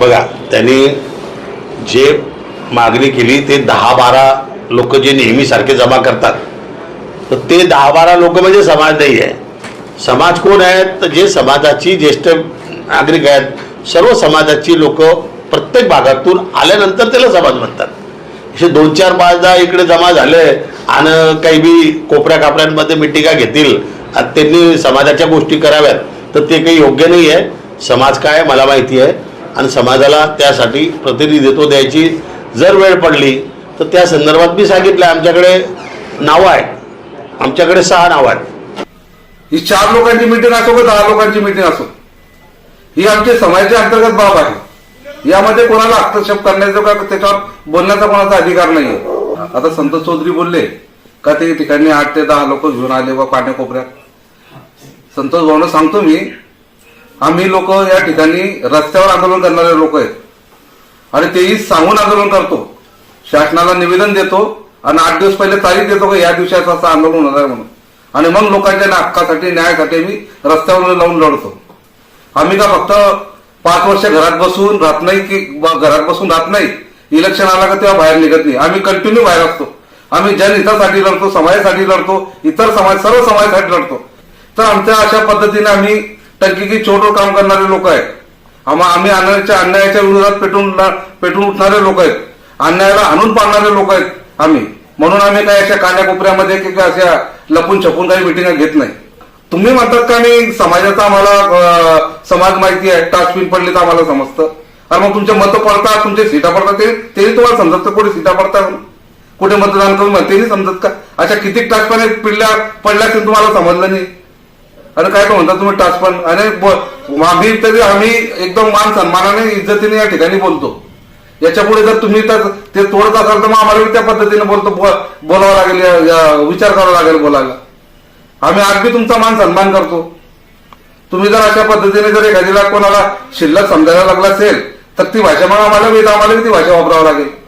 बघा त्यांनी जे मागणी केली ते दहा बारा लोक जे नेहमीसारखे जमा करतात तर ते दहा बारा लोक म्हणजे समाज नाही आहे. समाज कोण आहेत? तर जे समाजाची ज्येष्ठ नागरिक आहेत सर्व समाजाची लोक प्रत्येक भागातून आल्यानंतर त्याला समाज म्हणतात. असे दोन चार पाचदा इकडे जमा झाले आणि काही बी कोपऱ्या कापऱ्यांमध्ये मिटिंगा घेतील आणि त्यांनी समाजाच्या गोष्टी कराव्यात तर ते काही योग्य नाही आहे समाज काय मला माहिती आहे. आणि समाजाला त्यासाठी प्रतिनिधित्व द्यायची जर वेळ पडली तर त्या संदर्भात मी सांगितलं आमच्याकडे नावं आहेत आमच्याकडे सहा नावं आहेत. ही चार लोकांची मिटिंग असो का दहा लोकांची मिटिंग असो ही आमची समाजाच्या अंतर्गत बाब आहे. यामध्ये कोणाला हस्तक्षेप करण्याचा का त्याच्यावर बोलण्याचा कोणाचा अधिकार नाही आता संतोष चौधरी बोलले का ते ठिकाणी आठ ते दहा लोक घेऊन आले व पाण्याकोपऱ्यात संतोष भाऊन सांगतो मी आम्ही लोक या ठिकाणी रस्त्यावर आंदोलन करणारे लोक आहेत. आणि तेही सांगून आंदोलन करतो. शासनाला निवेदन देतो आणि आठ दिवस पहिले तारीख देतो का या दिवसाचं असं आंदोलन होणार आहे म्हणून. आणि मग लोकांच्या ना- हक्कासाठी न्यायासाठी मी रस्त्यावर लावून लढतो. आम्ही का फक्त पाच वर्ष घरात बसून राहत नाही की घरात बसून राहत नाही? इलेक्शन आला का तेव्हा बाहेर निघत नाही. आम्ही कंटिन्यू बाहेर असतो. आम्ही जनहितासाठी लढतो समाजासाठी लढतो इतर समाज सर्व समाजासाठी लढतो. तर आमच्या अशा पद्धतीने आम्ही टंकी की छोटं काम करणारे लोक आहेत. आम्हा आम्ही अन्यायाच्या अन्यायाच्या विरोधात पेटून पेटून उठणारे लोक आहेत. अन्यायाला आणून पाडणारे लोक आहेत आम्ही. म्हणून आम्ही काय अशा कान्याकोपऱ्यामध्ये की काय अशा लपून छपून काही मिटिंग घेत नाही. तुम्ही म्हणतात का मी समाजाचा आम्हाला समाज माहिती आहे टाच पिन पडले तर आम्हाला समजतं. अरे मग तुमचे मतं पडतात तुमचे सीटा पडतात ते तेही तुम्हाला समजत का कुठे सीटा पडतात? कुठे मतदान करून म्हणते नाही समजत का? अशा किती टाच पिडल्या पडल्या ते तुम्हाला समजलं नाही. आणि काय काय म्हणता तुम्ही टच पण? आणि ब- आम्ही तरी आम्ही एकदम मान सन्मानाने इज्जतीने या ठिकाणी बोलतो. याच्यापुढे जर तुम्ही तर ते तोडत असाल तर मग आम्हाला त्या पद्धतीने बोलतो बोलावं लागेल या- विचार करावा लागेल बोलायला. आम्ही अगदी तुमचा मान सन्मान करतो. तुम्ही जर अशा पद्धतीने जर एखादीला कोणाला शिल्लक समजायला लागला असेल तर ती भाषा मग आम्हाला बी आम्हाला ती भाषा वापरावं लागेल.